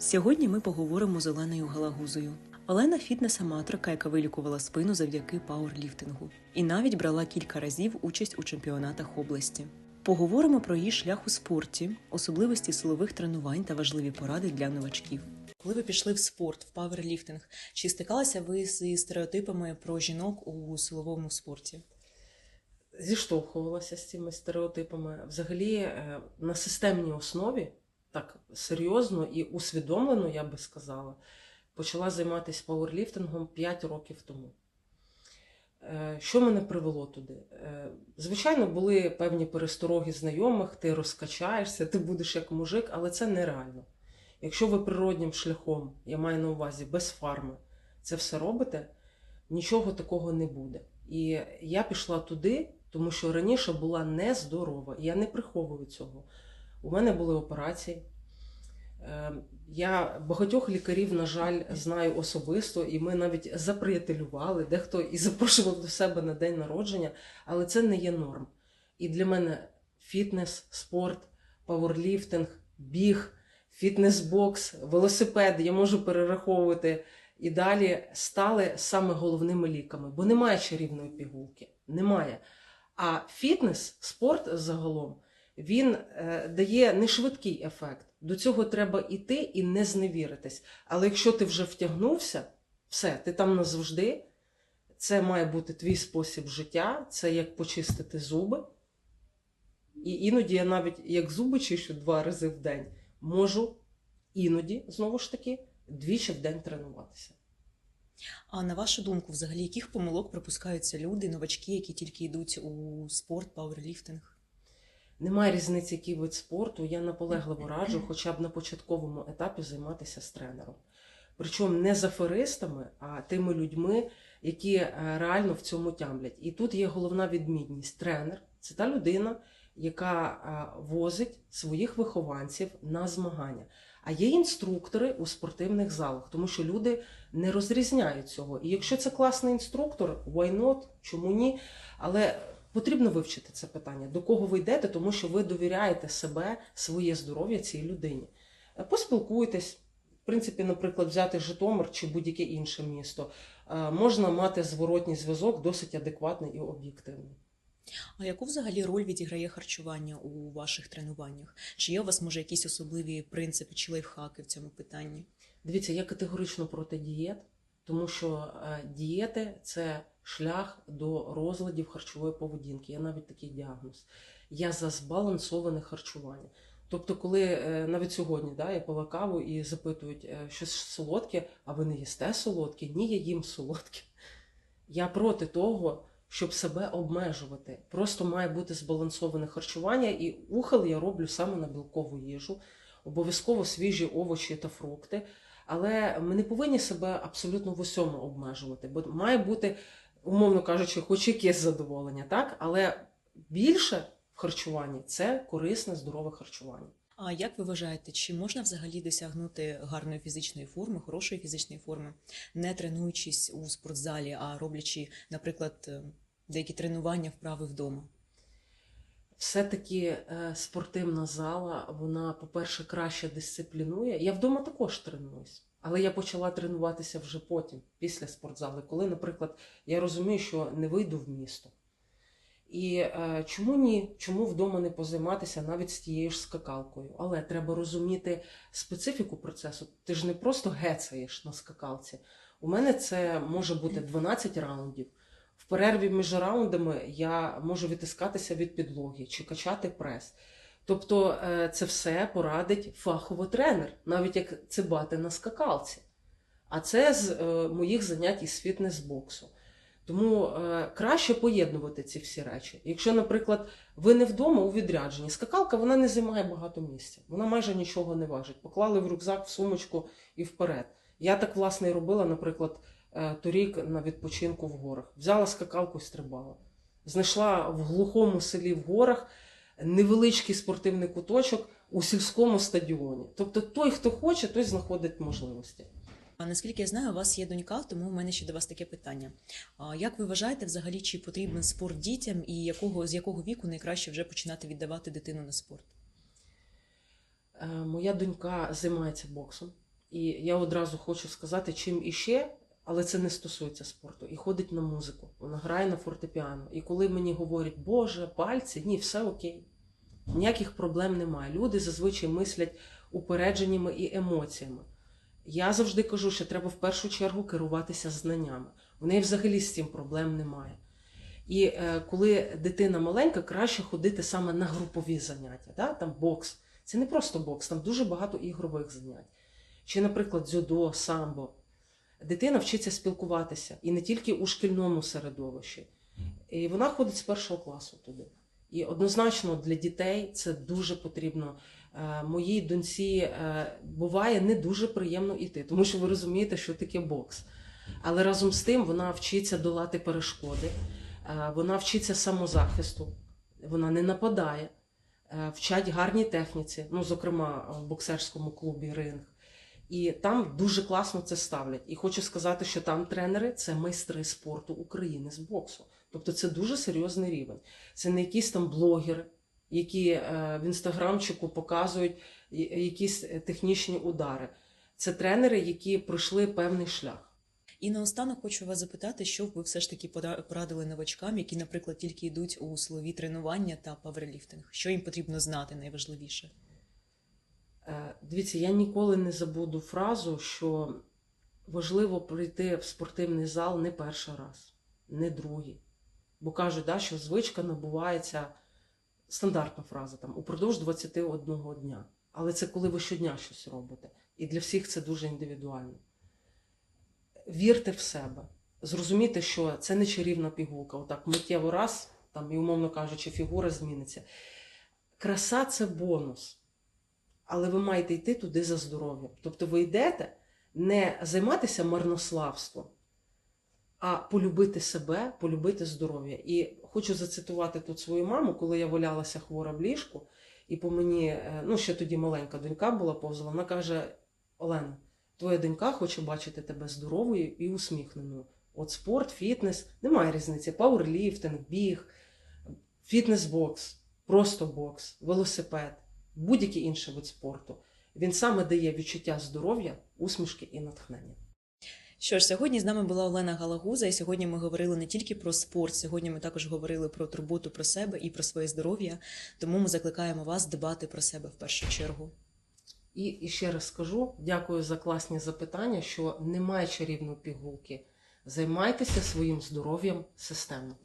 Сьогодні ми поговоримо з Оленою Галагузою. Олена фітнес-аматорка, яка вилікувала спину завдяки пауерліфтингу, і навіть брала кілька разів участь у чемпіонатах області. Поговоримо про її шлях у спорті, особливості силових тренувань та важливі поради для новачків. Коли ви пішли в спорт, в пауерліфтинг, чи стикалися ви зі стереотипами про жінок у силовому спорті? зіштовхувалася з цими стереотипами. Взагалі, е, на системній основі, так серйозно і усвідомлено, я би сказала, почала займатися пауерліфтингом 5 років тому. Е, Що мене привело туди? Е, Звичайно, були певні перестороги знайомих, ти розкачаєшся, ти будеш як мужик, але це нереально. Якщо ви природнім шляхом, я маю на увазі без фарми, це все робите, нічого такого не буде. І я пішла туди, тому що раніше була нездорова. І я не приховую цього. У мене були операції. Е, Я багатьох лікарів, на жаль, знаю особисто, і ми навіть заприятелювали, дехто і запрошував до себе на день народження, але це не є норм. І для мене фітнес, спорт, пауерліфтинг, біг, фітнес-бокс, велосипед, я можу перераховувати і далі стали саме головними ліками, бо немає чарівної пігулки. Немає. А фітнес, спорт загалом, він е, дає не швидкий ефект. До цього треба йти і не зневіритись. Але якщо ти вже втягнувся, все, ти там назавжди. Це має бути твій спосіб життя, це як почистити зуби. І іноді я навіть як зуби чищу два рази в день, можу іноді, знову ж таки, двічі в день тренуватися. А на вашу думку, взагалі, яких помилок припускаються люди, новачки, які тільки йдуть у спорт, пауерліфтинг? Немає різниці, який вид спорту. Я наполегливо раджу хоча б на початковому етапі займатися з тренером. Причому не з аферистами, а тими людьми, які е, реально в цьому тямлять. І тут є головна відмінність. Тренер це та людина, яка е, возить своїх вихованців на змагання. А є інструктори у спортивних залах, тому що люди не розрізняють цього. І якщо це класний інструктор, why not, чому ні? Але потрібно вивчити це питання, до кого ви йдете, тому що ви довіряєте себе, своє здоров'я цій людині. Е, Поспілкуйтесь. В принципі, наприклад, взяти Житомир чи будь-яке інше місто, е, можна мати зворотній зв'язок досить адекватний і об'єктивний. А яку взагалі роль відіграє харчування у ваших тренуваннях? Чи є у вас може якісь особливі принципи чи лайфхаки в цьому питанні? Дивіться, я категорично проти дієт, тому що е, дієти це шлях до розладів харчової поведінки. Я навіть такий діагноз. Я за збалансоване харчування. Тобто, коли е, навіть сьогодні да, я пила каву і запитують е, щось солодке, а ви не їсте солодке? Ні, я їм солодке. Я проти того, щоб себе обмежувати. Просто має бути збалансоване харчування, і ухил я роблю саме на білкову їжу, обов'язково свіжі овочі та фрукти. Але ми не повинні себе абсолютно в усьому обмежувати, бо має бути, умовно кажучи, хоч якесь задоволення, так? Але більше в харчуванні це корисне, здорове харчування. А як ви вважаєте, чи можна взагалі досягнути гарної фізичної форми, хорошої фізичної форми, не тренуючись у спортзалі, а роблячи, наприклад, е, деякі тренування вправи вдома? Все-таки е, спортивна зала, вона, по-перше, краще дисциплінує. Я вдома також тренуюсь, але я почала тренуватися вже потім, після спортзали, коли, наприклад, я розумію, що не вийду в місто. І е, чому ні? Чому вдома не позайматися навіть з тією ж скакалкою? Але треба розуміти специфіку процесу. Ти ж не просто гецаєш на скакалці. У мене це може бути 12 раундів. В перерві між раундами я можу відтискатися від підлоги чи качати прес. Тобто е, це все порадить фахово тренер, навіть як цибати на скакалці. А це з е, моїх занять із фітнес-боксу. Тому е, краще поєднувати ці всі речі. Якщо, наприклад, ви не вдома у відрядженні, скакалка вона не займає багато місця, вона майже нічого не важить. Поклали в рюкзак, в сумочку і вперед. Я так власне і робила, наприклад, торік на відпочинку в горах. Взяла скакалку і стрибала. Знайшла в глухому селі в горах невеличкий спортивний куточок у сільському стадіоні. Тобто той, хто хоче, той знаходить можливості. А наскільки я знаю, у вас є донька, тому в мене ще до вас таке питання. А як ви вважаєте, взагалі, чи потрібен спорт дітям і якого, з якого віку найкраще вже починати віддавати дитину на спорт? Е, Моя донька займається боксом. І я одразу хочу сказати, чим іще, але це не стосується спорту. І ходить на музику, вона грає на фортепіано. І коли мені говорять, Боже, пальці, ні, все окей. Ніяких проблем немає. Люди зазвичай мислять упередженнями і емоціями. Я завжди кажу, що треба в першу чергу керуватися знаннями. У неї взагалі з цим проблем немає. І е, коли дитина маленька, краще ходити саме на групові заняття, да? там бокс. Це не просто бокс, там дуже багато ігрових занять. Чи, наприклад, дзюдо, самбо. Дитина вчиться спілкуватися і не тільки у шкільному середовищі. І вона ходить з першого класу туди. І однозначно для дітей це дуже потрібно. Е, Моїй доньці е, буває не дуже приємно йти, тому що ви розумієте, що таке бокс. Але разом з тим вона вчиться долати перешкоди, е, вона вчиться самозахисту, вона не нападає, вчать гарній техніці, ну, зокрема, в боксерському клубі ринг. І там дуже класно це ставлять. І хочу сказати, що там тренери це майстри спорту України з боксу. Тобто це дуже серйозний рівень. Це не якісь там блогери, які е, в інстаграмчику показують якісь е, технічні удари. Це тренери, які пройшли певний шлях. І наостанок хочу вас запитати, що б ви все ж таки пора- порадили новачкам, які, наприклад, тільки йдуть у силові тренування та паверліфтинг. Що їм потрібно знати найважливіше? Е, Дивіться, я ніколи не забуду фразу, що важливо прийти в спортивний зал не перший раз, не другий. Бо кажуть, да, що звичка набувається стандартна фраза там упродовж 21 дня. Але це коли ви щодня щось робите. І для всіх це дуже індивідуально. Вірте в себе. Зрозумійте, що це не чарівна пігулка. Отак миттєво раз, там, і умовно кажучи, фігура зміниться. Краса це бонус але ви маєте йти туди за здоров'ям. Тобто ви йдете не займатися марнославством, а полюбити себе, полюбити здоров'я. І хочу зацитувати тут свою маму, коли я валялася хвора в ліжку, і по мені, е, ну ще тоді маленька донька була повзала, вона каже: Олена, твоя донька хоче бачити тебе здоровою і усміхненою. От спорт, фітнес, немає різниці. Пауерліфтинг, біг, фітнес-бокс, просто бокс, велосипед будь-який інший вид спорту. Він саме дає відчуття здоров'я, усмішки і натхнення. Що ж, сьогодні з нами була Олена Галагуза, і сьогодні ми говорили не тільки про спорт, сьогодні ми також говорили про турботу про себе і про своє здоров'я. Тому ми закликаємо вас дбати про себе в першу чергу. І, і ще раз скажу, дякую за класні запитання, що немає чарівної пігулки. Займайтеся своїм здоров'ям системно.